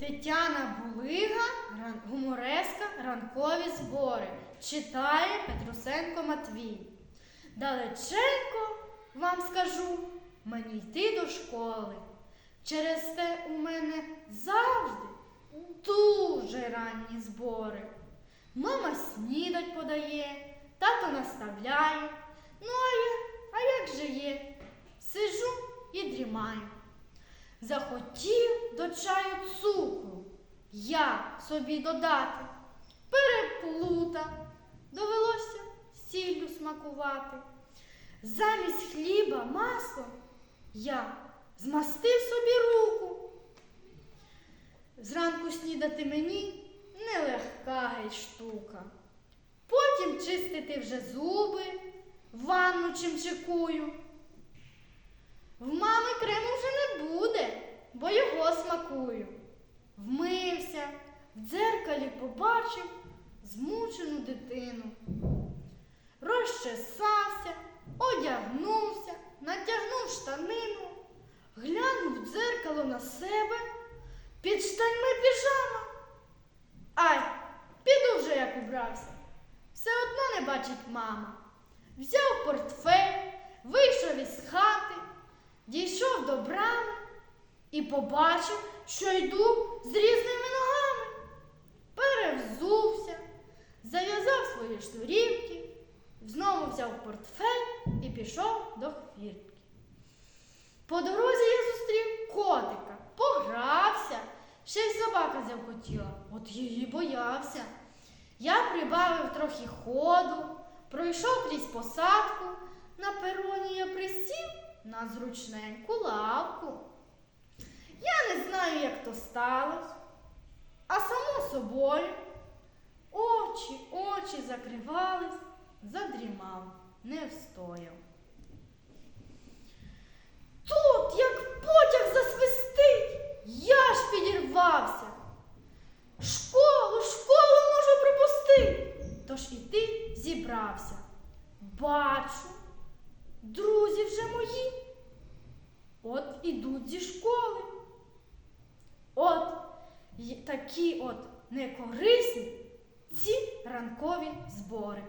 Тетяна Булига, гумореска, ранкові збори. Читає Петрусенко Матвій. Далеченько вам скажу, мені йти до школи. Через те у мене завжди дуже ранні збори. Мама снідать подає, тато наставляє. Ну, а я, а як же є? Сижу і дрімаю. Захотів до чаю цукру, я собі додати. Переплутав, довелося сіллю смакувати. Замість хліба маслом я змастив собі руку. Зранку снідати мені нелегка геть штука. Потім чистити вже зуби, ванну чимчикую. В мами крему вже не буде, бо його смакую. Вмився, в дзеркалі побачив змучену дитину. Розчесався, одягнувся, натягнув штанину, глянув в дзеркало на себе, під штаньми піжама. Ай, піду вже як убрався. Все одно не бачить мама. Взяв портфель, і побачив, що йду з різними ногами. Перевзувся, зав'язав свої шнурівки, знову взяв портфель і пішов до хвіртки. По дорозі я зустрів котика, погрався, ще й собака захотіла, от її боявся. Я прибавив трохи ходу, пройшов крізь посадку, на пероні я присів на зручненьку лавку. Я не знаю, як то сталося, а само собою очі, очі закривались, задрімав, не встояв. Тут, як потяг засвистить, я ж підірвався. Школу, школу можу пропустити. Тож іти зібрався. Бачу, друзі вже мої. От ідуть зі школи. От й- такі от некорисні ці ранкові збори.